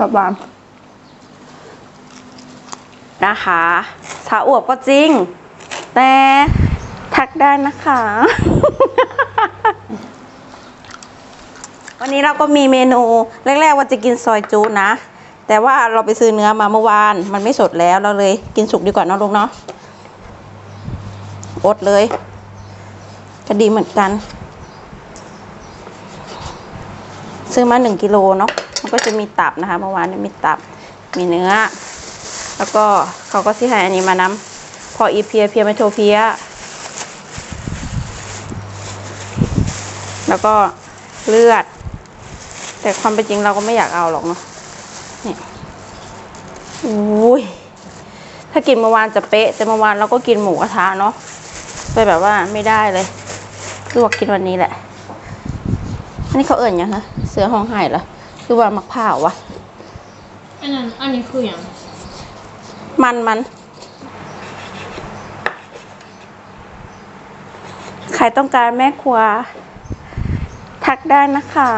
สบานะคะสาอวบก็จริง แต่ทักได้นะคะ วันนี้เราก็มีเมนู แรกๆว่าจะกินซอยจูนะ แต่ว่าเราไปซื้อเนื้อมาเมื่อวาน มันไม่สดแล้วเราเลยกินสุกดีกว่าเนาะลูกเนาะอดเลย ก็ดีเหมือนกัน ซื้อมาหนึ่งกิโลเนาะ มันก็จะมีตับนะคะ เมื่อวานนี้มีตับมีเนื้อ แล้วก็เขาก็สิให้อันนี้มาน้ำพออีเพียเพียไมโทเพียแล้วก็เลือด แต่ความเป็นจริงเราก็ไม่อยากเอาหรอกเนาะนี่อุ้ยถ้ากินเมื่อวานจะเป๊ะ แต่เมื่อวานเราก็กินหมูกระทะเนาะไปแบบว่าไม่ได้เลยคือว่ากินวันนี้แหละ อันนี้เขาเอิ่นยังคะเสือห้องไห่เหรอ คือว่ามักผ่าววะอันนั้นอันนี้คืออย่างมันมันใครต้องการแม่ครัว ทักได้นะคะ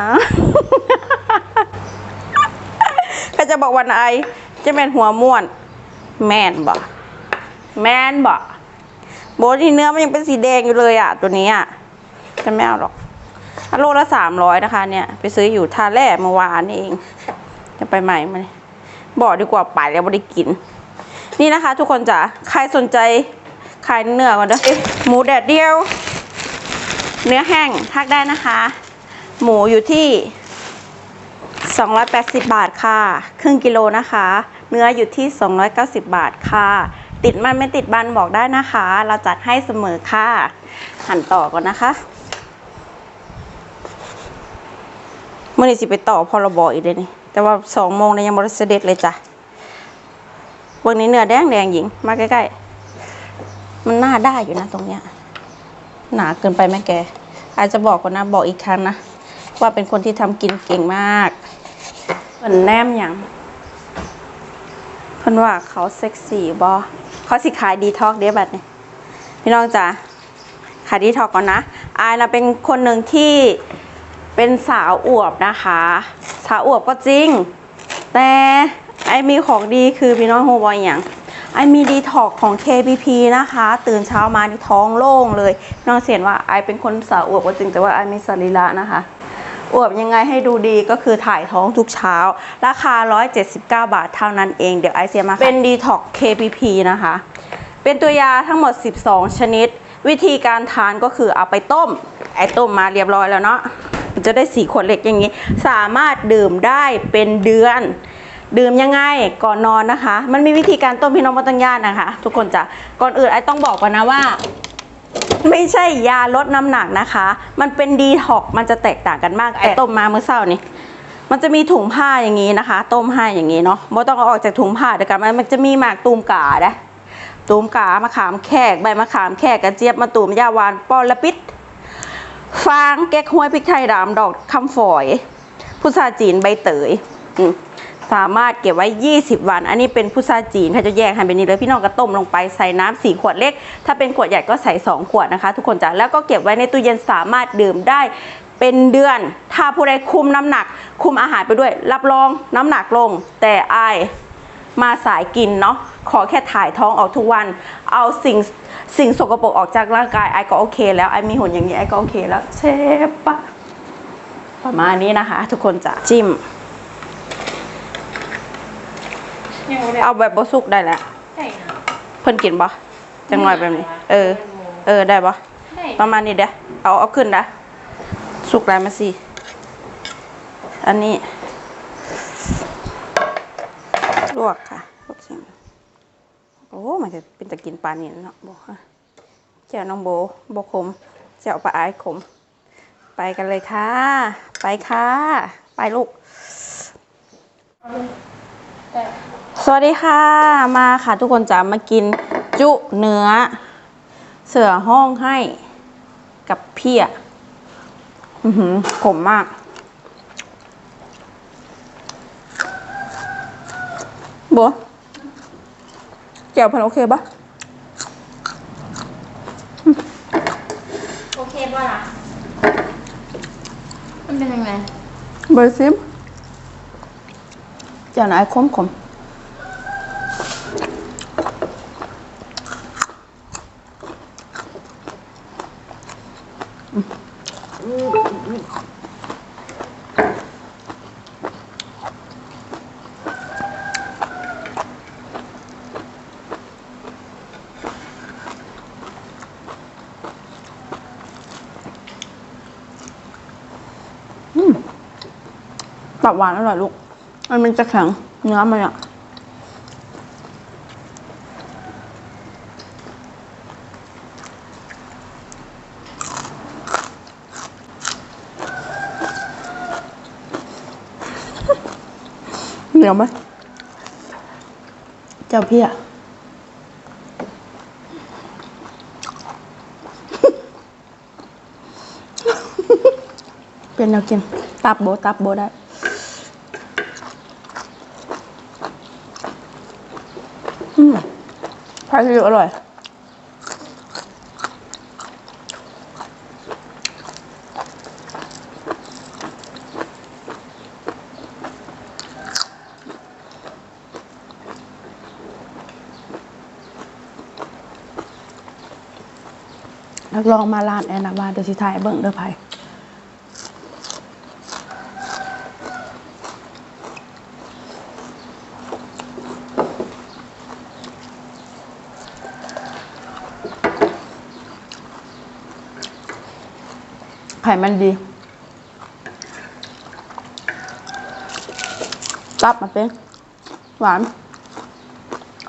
ก็จะบอกวันไอจะเป็นหัวม่วน แมนบ่แมนบ่โบที่เนื้อมันยังเป็นสีแดงอยู่เลยอะ ตัวนี้อะจะไม่เอาหรอกอะ โลละสามร้อยนะคะ เนี่ย ไปซื้ออยู่ท่าแร่เมื่อวานนี่เอง จะไปใหม่มาบอกดีกว่าไปแล้วไม่ได้กิน นี่นะคะ ทุกคนจ๋าใครสนใจขายเนื้อก่อนเด้อเอ๊ะหมูแดดเดียว เนื้อแห้งทักได้นะคะ หมูอยู่ที่ 280 บาทค่ะ ครึ่งกิโลนะคะ เนื้ออยู่ที่ 290 บาทค่ะ ติดมันไม่ติดบันบอกได้นะคะ เราจัดให้เสมอค่ะ หั่นต่อก่อนนะคะ เมื่อนี้สิไปต่อพรบอีกเลยนี่ แต่ว่าสองโมงเนี่ยยังบริสุทธิ์เลยจ้ะวันนี้เนื้อแดงแดงหญิง มาใกล้ๆ มันน่าได้อยู่นะตรงเนี้ย หนาเกินไปไหมแก อาจจะบอกก่อนนะบอกอีกครั้งนะ ว่าเป็นคนที่ทำกินเก่งมากเหมือนแนมอย่างเพิ่นว่าเขาเซ็กซี่บอเขาสิขายดีท็อกเดบัดนี่พี่น้องจ๋าขายดีท็อกก่อนนะอายนะเป็นคนหนึ่งที่ เป็นสาวอวบนะคะ สาวอวบก็จริง แต่ไอมีของดีคือพี่น้องโฮบอยอย่างไอมีดีท็อกของ KPP นะคะ ตื่นเช้ามาที่ท้องโล่งเลยน้องเห็นว่าไอเป็นคนสาวอวบก็จริงแต่ว่าไอมีสรีระนะคะอวบยังไงให้ดูดีก็คือถ่ายท้องทุกเช้า ราคา 179 บาทเท่านั้นเองเดี๋ยวไอเซียมาเป็นดีท็อก KPP นะคะ เป็นตัวยาทั้งหมด 12 ชนิด วิธีการทานก็คือเอาไปต้ม ไอต้มมาเรียบร้อยแล้วเนาะ จะได้สีขวดเล็กอย่างนี้ สามารถดื่มได้เป็นเดือน ดื่มยังไงก่อนนอนนะคะ มันมีวิธีการต้มพี่น้องมาตั้งยากนะคะ ทุกคนจะก่อนอื่นไอต้องบอกก่อนนะว่าไม่ใช่ยาลดน้ำหนักนะคะ มันเป็นดีท็อกซ์มันจะแตกต่างกันมาก ไอ้ต้มมาเมื่อเช้านี่ มันจะมีถุงผ้าอย่างนี้นะคะ ต้มให้อย่างนี้เนาะไม่ต้องเอาออกจากถุงผ้าเดี๋ยวกันมันมันจะมีหมากตูมกานะตูมกามะขามแขกใบมะขามแขกกระเจี๊ยบมะตูมยาหวานปอละปิด ฟางแก๊กฮวยพริกไทยดำดอกคำฝอยพุทราจีนใบเตยสามารถเก็บไว้ 20 วัน อันนี้เป็นพุทราจีนถ้าจะแยกให้เป็นนี้เลยพี่น้องก็ต้มลงไปใส่น้ำสี่ขวดเล็ก ถ้าเป็นขวดใหญ่ก็ใส่ 2 ขวดนะคะ ทุกคนจ้ะแล้วก็เก็บไว้ในตู้เย็นสามารถดื่มได้เป็นเดือน ถ้าผู้ใดคุมน้ำหนัก คุมอาหารไปด้วย รับรองน้ำหนักลง แต่อายมาสายกินเนาะขอแค่ถ่ายท้องออกทุกวัน เอาสิ่ง สิ่งสกปรกออกจากร่างกายไอก็โอเค แล้วไอมีหุ่นอย่างนี้ไอก็โอเคแล้วเชฟปะประมาณนี้นะคะ ทุกคนจะจิ้มเอาแบบบสุกได้แหละใช่นะเพิ่นกินปะจังหน่อยแบบนี้ เออ เออได้ปะได้ประมาณนี้เด้อเอาเอาขึ้นนะสุกได้มาสิอันนี้ลวกค่ะลวกชิมโอ้ มันจะเป็นตะกินปลานี่เนาะบอกค่ะเจ้าน้องโบโบขมเจ้าปลาไอายขม ไปกันเลยค่ะ ไปค่ะ ไปลูก สวัสดีค่ะ มาค่ะทุกคนจะมากินจุเนื้อ เสือห้องให้กับเพียอือหือขมมากบัว แก้วพันโอเคปะโอเคป่ะล่ะมันเป็นยังไง เบอร์ซิมเจ้านายคมขม ตับหวานอร่อยลูก มันมันจะแข็งเนื้อมันอะเหนียวไหมเจ้าพี่อะเป็นแนวกินตับโบตับโบได้ อืม พายคืออร่อย นักลองมาร้านแอนนาบาเดยวสิทายเบิ่งเด้อไผ่ ไข่มันดี ตับมันเป็น หวาน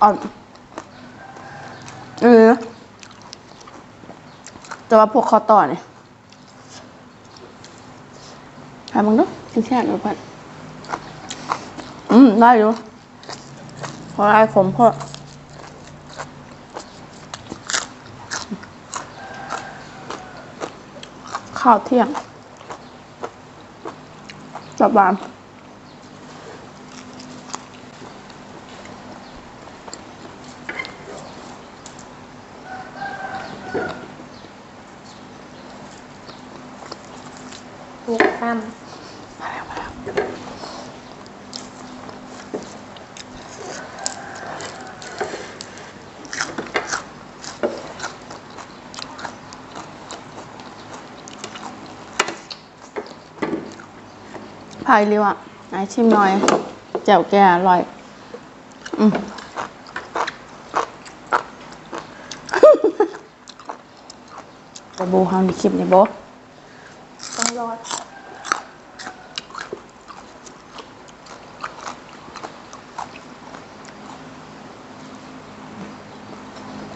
อ่อนเออแต่ว่าพวกคอต่อเนี่ยทำมึงดูกินแค่หนูก่อนอืม ได้อยู่พอได้ขมพอ ข้าวเที่ยงจับบานายเรียวอะไหนชิมหน่อยแจ่วแกอร่อย อืมกระบูเฮามีคลิปนี่โบต้องรอด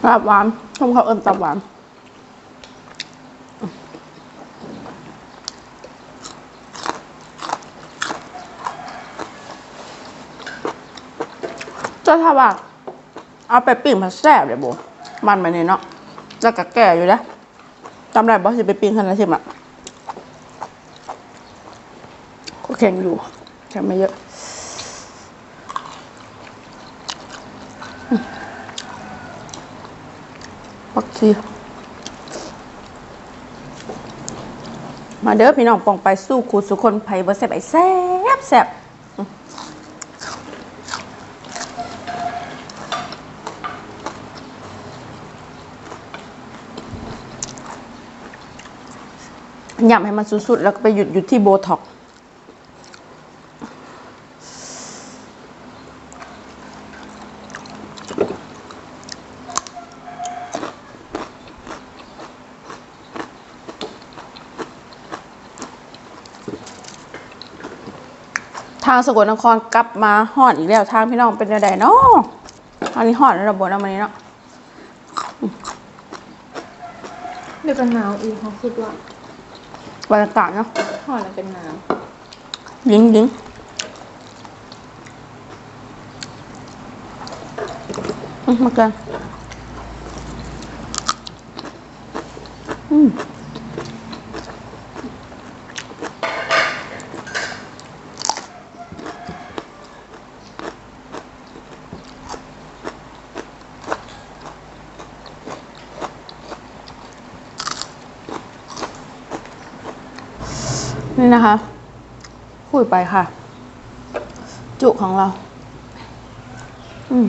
ตับหวานชมเขาเอิญตับหวาน จ้าถ้าว่า เอาไปปิ้งผัดแซ่บเลยโบมันไปเนี่เนาะจะกะแก่อยู่นะจำได้บอสจะไปปิ้งขนาดชิมอะก็แข็งอยู่แข็งไม่เยอะปักชีมาเด้อพี่น้องปองไปสู้คูสุคนไผ่บ่แซ่บไอ้แซ่บแซ่บ ยำให้มันสุดๆ แล้วก็ไปหยุดอยู่ที่โบท็อกทางสกลนครกลับมาฮอดอีกแล้วทางพี่น้องเป็นยังไงเนาะอันนี้ฮอดแล้วระบบนะวันนี้เนาะเดี๋ยวกันหนาวอีกเขาคิดว่า บรรยากาศเนาะห่อแล้วเป็นหนาวยิงยิงอืมมาเกินอืม นี่นะคะคุยไปค่ะ จุของเรา อืม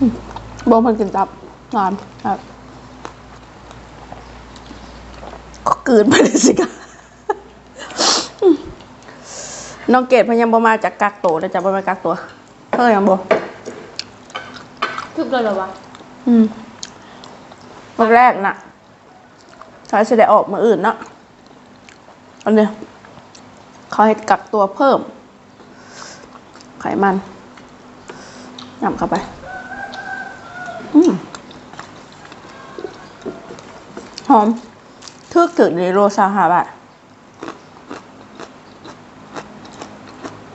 อืมบอกมันกินตับงานครับก็กลืนไปเลยสิคะน้องเกดพยายามบมาจากกักโตวนะจ๊ะบมากักตัวเฮ้ยยังบคื บเลยเหรอวะอืมวันแรกน่ะเขาจะได้ออกมาอื่นเนาะอันเนี้ยเขาให้กักตัวเพิ่ม ไขมันยำเข้าไป อืมหอมทึกถึกในโรซาฮาบะ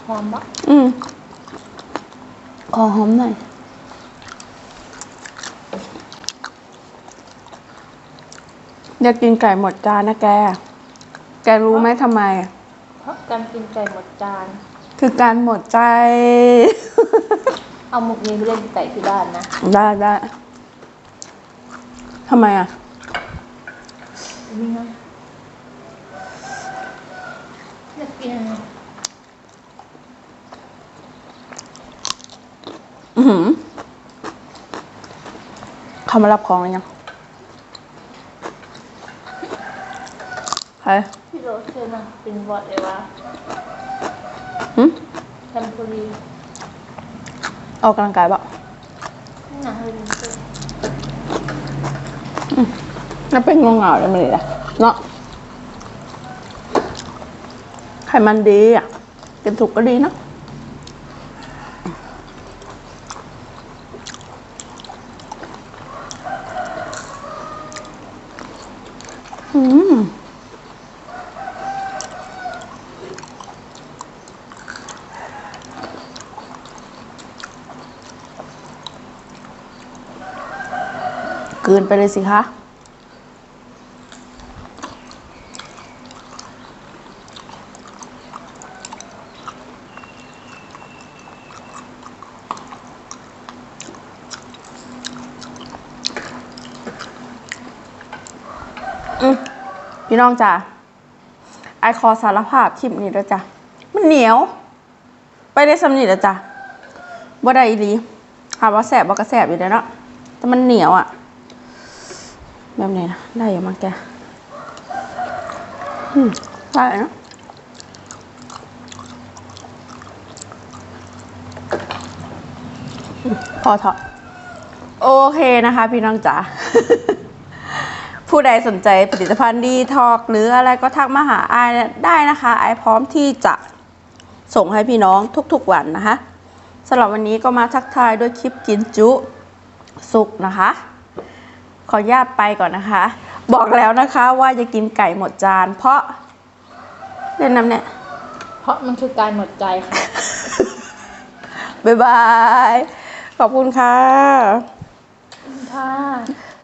หอมปะอืมขอหอมหน่อย อยากกินไก่หมดจานนะแก แกรู้ไหมทำไม เพราะการกินไก่หมดจาน คือการหมดใจ เอาหมกนี้ไปเล่นไก่ที่บ้านนะ ได้ได้ทำไมอะ นี่ไงอยากกินอือหือเขามารับของหรือยังใค รพี่โรสเชอร์นะเป็นบอดเลยว่าหืมแทมพูรีออกกำลังกายปะนี่นะเฮอร์ลินเตอร์น่าเป็นงงเหงาเลยมันเลยนะเนาะไขมันดีอะกินถูกก็ดีเนอะอืม เกินไปเลยสิคะพี่น้องจ๋าไอคอสารภาพคลิปนี้แล้วจ้ะ มันเหนียว ไปได้สำนีแล้วจ้ะบ่ได้อีหลีหาว่าแสบบ่ก็แสบอยู่แล้วเนาะแต่มันเหนียวอะ่ะ แบบนี้นะได้อยู่มั้งแกอืมได้เนะพอเถอะโอเคนะคะ พี่น้องจ๋าผู้ใดสนใจผลิตภัณฑ์ดีทอก หรืออะไรก็ทักมาหาไอายได้นะคะไอพร้อมที่จะส่งให้พี่น้องทุกๆวันนะคะสำหรับวันนี้ก็มาทักทายด้วยคลิปกินจุสุกนะคะ ขออนุญาตไปก่อนนะคะ บอกแล้วนะคะว่าจะกินไก่หมดจาน เพราะเล่นน้ำเนี่ยเพราะมันคือการหมดใจค่ะ บ๊ายบาย ขอบคุณค่ะ ค่ะ